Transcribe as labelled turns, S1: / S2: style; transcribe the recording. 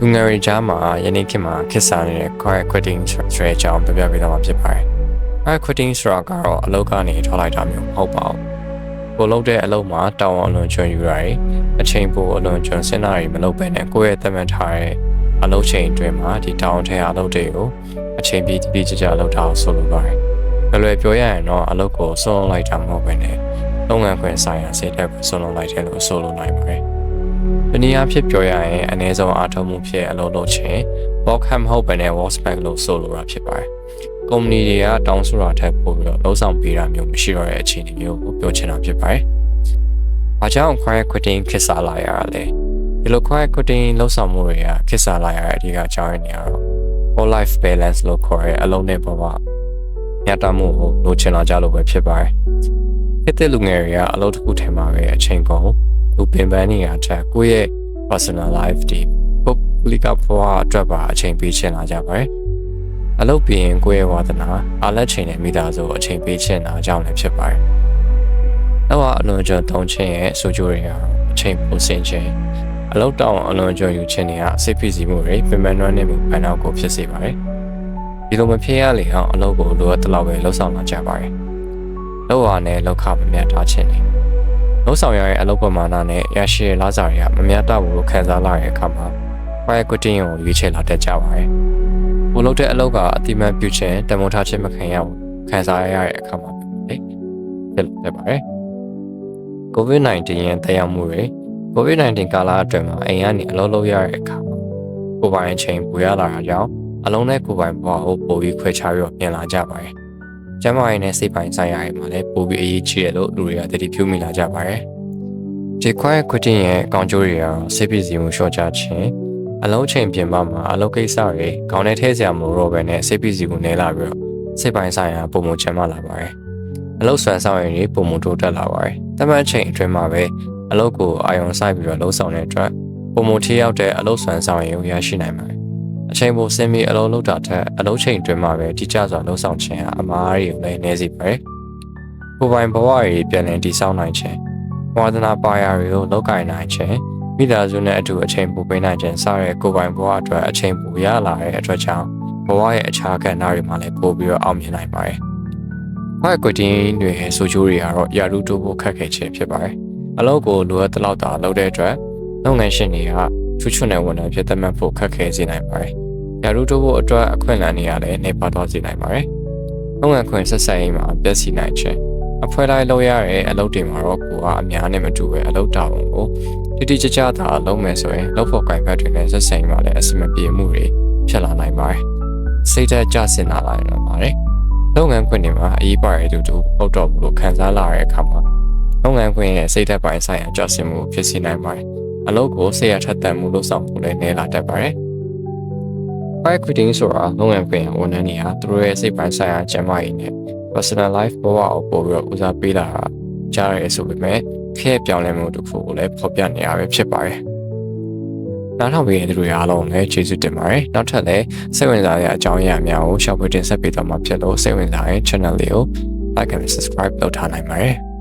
S1: လူငယ်တွေကြားမှာယနေ့ခေတ်မှာခေတ်စားနေတဲ့ quiet quitting ဆိုတဲ့အကြောင်းပြောပြပေးတော့မှာဖြစ်ပါတယ်။ quiet quitting ဆိုတာကတော့အလုပ်ကနေထွက်လိုက်တာမျိုးမဟုတ်ပါဘူး။ကိုလုပ်တဲ့အလုပ်မှာတောင်းအလွန်ကျွံယူတာတွေအချိန်ပိုအလွန်ကျွံစင်တာတွေမလုပ်ဘဲနဲ့ကိုယ့်ရဲ့သတ်မှတ်ထားတဲ့အလုပ်ချိန်အတွင်းမှာဒီတောင်းထဲအလုပ်တွေကိုအချိန်ပြည့်ပြည့်ကြကြလုပ်တာကိုဆိုလိုပါတယ်။လွယ်လွယ်ပြောရရင်တော့အလုပ်ကိုဆုံးလုံးလိုက်တာမဟုတ်ဘဲနဲ့လုပ်ငန်းခွင်ဆိုင်ရာစိတ်ဓာတ်ကိုဆုံးလုံးလိုက်တယ်လို့ဆိုလိုနိုင်ပါတယ်။ ဒီနေရာဖြစ်ပြောရရင်အနည်းဆုံးအားထုတ်မှုဖြစ်အလုပ်လုပ်ခြင်း work ham ဟုတ်ပဲနဲ့ work back လို့ဆိုလိုတာဖြစ်ပါတယ်။ကုမ္ပဏီတွေကတောင်းဆိုတာထက်ပိုပြီးတော့လှုပ်ဆောင်ပေးတာမျိုးမရှိတော့တဲ့အခြေအနေမျိုးကိုပြောချင်တာဖြစ်ပါတယ်။ဘာကြောင့် quiet quitting ခက်စားလာရလဲ။ဒီလို quiet quitting လှုပ်ဆောင်မှုတွေကခက်စားလာရတဲ့အဓိကအကြောင်းရင်းတွေကတော့ all life balance လို့ခေါ်တဲ့အလုံးနဲ့ဘဝညတာမှုကိုလိုချင်လာကြလို့ပဲဖြစ်ပါတယ်။ဖြစ်တဲ့လူငယ်တွေကအလုပ်တစ်ခုထဲမှာပဲအချိန်ကုန် လူပင်ပန်းနေရတဲ့ကိုယ့်ရဲ့ personal life တွေပုဂ္ဂလိကဘဝအတွက်ပါအချိန်ပေးချင်လာကြပါတယ်။အလုပ်ပြီးရင်ကိုယ့်ရဲ့ဝါသနာအားလက်ချိန်နဲ့မိသားစုကိုအချိန်ပေးချင်တာကြောင့်လည်းဖြစ်ပါတယ်။နောက်အလွန်ကျွံသုံးခြင်းရဲ့ဆိုကြတွေကတော့အချိန်ပိုစင်ခြင်းအလုပ်တောင်းအလွန်ကျွံယူခြင်းတွေကစိတ်ဖိစီးမှုတွေပင်ပန်းနှွမ်းနေမှုပန်းနောက်ကိုဖြစ်စေပါတယ်။ဒီလိုမဖြစ်ရလေအောင်အလုပ်ကိုလိုအပ်တဲ့လောက်ပဲလှုပ်ဆောင်လာကြပါတယ်။လောက်အားနဲ့လောက်ခမမြတ်ထားခြင်းတွေ လှုပ်ဆောင်ရတဲ့အလုပ်ပမာဏနဲ့ရရှိတဲ့လစာတွေကမမြတ်တော့ဘူးလို့ခံစားလာရတဲ့အခါမှာ quiet quitting ကိုရွေးချယ်လာတတ်ကြပါတယ်။ဘို့လုပ်တဲ့အလုပ်ကအတိမတ်ပြုခြင်းတမန်ထားခြင်းမခံရဘူးခံစားရတဲ့အခါမှာလေဖြစ်လာတတ်ပါတယ်။ COVID-19 ရဲ့တက်ရောက်မှုတွေ COVID-19 ကာလအတွင်းမှာအိမ်ကနေအလုပ်လုပ်ရတဲ့အခါမှာကိုယ်ပိုင်အချိန်ပူရလာတာကြောင့်အလုံးနဲ့ကိုယ်ပိုင်ဘဝကိုပိုပြီးခွဲခြားပြီးတော့ပြင်လာကြပါတယ်။ ကျန်းမာရေးနဲ့စိတ်ပိုင်းဆိုင်ရာတွေမှာလည်းပိုပြီးအရေးကြီးတယ်လို့လူတွေကတတိပြုမိလာကြပါတယ်။ဒီ quiet quitting ရဲ့အကောင်းကျိုးတွေကတော့စိတ်ပစ္စည်းမှုလျှော့ချခြင်းအလုံးချိန်ပြင်ပမှာအလုပ်ကိစ္စတွေခေါင်းထဲထည့်စရာမလိုတော့ဘဲနဲ့စိတ်ပစ္စည်းကိုနေလာပြီးတော့စိတ်ပိုင်းဆိုင်ရာပုံမှန်ချမ်းမလာပါတယ်။အလုပ်ဆွမ်းဆောင်ရည်တွေပုံမှန်တိုးတက်လာပါတယ်။တမန်ချိန်အတွင်းမှာပဲအလုပ်ကိုအာရုံစိုက်ပြီးတော့လှုပ်ဆောင်တဲ့အတွက်ပုံမှန်ထိရောက်တဲ့အလုပ်ဆွမ်းဆောင်ရည်ကိုရရှိနိုင်ပါတယ်။ အချိန်ပိုစင်ပြီးအလုပ်လုပ်တာထက်အလုပ်ချိန်အတွင်းမှာပဲတိကျစွာလှုပ်ဆောင်ခြင်းဟာအမားတွေကိုလည်းနည်းစေပါတယ်။ကိုယ်ပိုင်ဘဝတွေပြန်လည်တည်ဆောက်နိုင်ခြင်းဝါသနာပါရာတွေကိုလောက်ကင်နိုင်ခြင်းမိသားစုနဲ့အတူအချိန်ပိုပေးနိုင်ခြင်းစတဲ့ကိုယ်ပိုင်ဘဝအတွက်အချိန်ပိုရလာတဲ့အတွက်ကြောင့်ဘဝရဲ့အခြားကဏ္ဍတွေမှာလည်းပိုပြီးတော့အောင်မြင်နိုင်ပါတယ်။ quiet quitting တွေရဲ့ဆိုချိုးတွေကတော့ယာရုတိုးဖို့ခက်ခဲခြင်းဖြစ်ပါတယ်။အလုပ်ကိုလိုအပ်တဲ့လောက်သာလုပ်တဲ့အတွက်လုပ်ငန်းရှင်တွေက ချွတ်ချွတ်နဲ့ဝန်ထမ်းဖြစ်သတ်မှတ်ဖို့ခက်ခဲစေနိုင်ပါတယ်။ယာရုတိုးဖို့အတွက်အခွင့်အလမ်းတွေကလည်းနေပါသွားစေနိုင်ပါတယ်။လုပ်ငန်းခွင်ဆက်ဆက်ရေးမှာပျက်စီးနိုင်ခြင်းအဖွဲလိုက်လုပ်ရတဲ့အလုပ်တွေမှာတော့ကိုကအများနဲ့မတူပဲအလုပ်တာဝန်ကိုတိတိကျကျသာလုပ်မယ်ဆိုရင်လုပ်ဖို့ကင်ဘတ်တွေနဲ့ဆက်ဆိုင်မှာလည်းအဆင်မပြေမှုတွေဖြစ်လာနိုင်ပါတယ်။စိတ်ဓာတ်ကျဆင်းလာနိုင်ပါတယ်။လုပ်ငန်းခွင်တွေမှာအရေးပါတဲ့သူတို့ဟုတ်တော့ဘူးလို့ခံစားလာရတဲ့အခါမှာလုပ်ငန်းခွင်ရဲ့စိတ်ဓာတ်ပိုင်းဆိုင်ရာကျဆင်းမှုဖြစ်စေနိုင်ပါတယ်။ အလုပ်ကိုစိတ်ရထက်သန်မှုလို့ဆောင်ဖို့လည်းနည်းလာတတ်ပါတယ်။ quiet quitting ဆိုတာလုပ်ငန်းခွင်ဝန်ထမ်းတွေဟာသူတို့ရဲ့စိတ်ပိုင်းဆိုင်ရာကျန်းမာရေးနဲ့ personal life ဘဝကိုပို့ပြီးတော့ဦးစားပေးတာဟာကြားရဲဆိုပေမဲ့ခဲပြောင်းလဲမှုတစ်ခုကိုလည်းဖော်ပြနေရပဲဖြစ်ပါတယ်။နောက်ထောင်ပေးတဲ့သူတွေအားလုံးလည်းကျေးဇူးတင်ပါတယ်။နောက်ထပ်လည်းစိတ်ဝင်စားတဲ့အကြောင်းအရာများကိုရှောက်ဖွေတင်ဆက်ပေးသွားမှာဖြစ်လို့စိတ်ဝင်စားရင် channel လေးကို like and subscribe လုပ်ထားနိုင်ပါတယ်။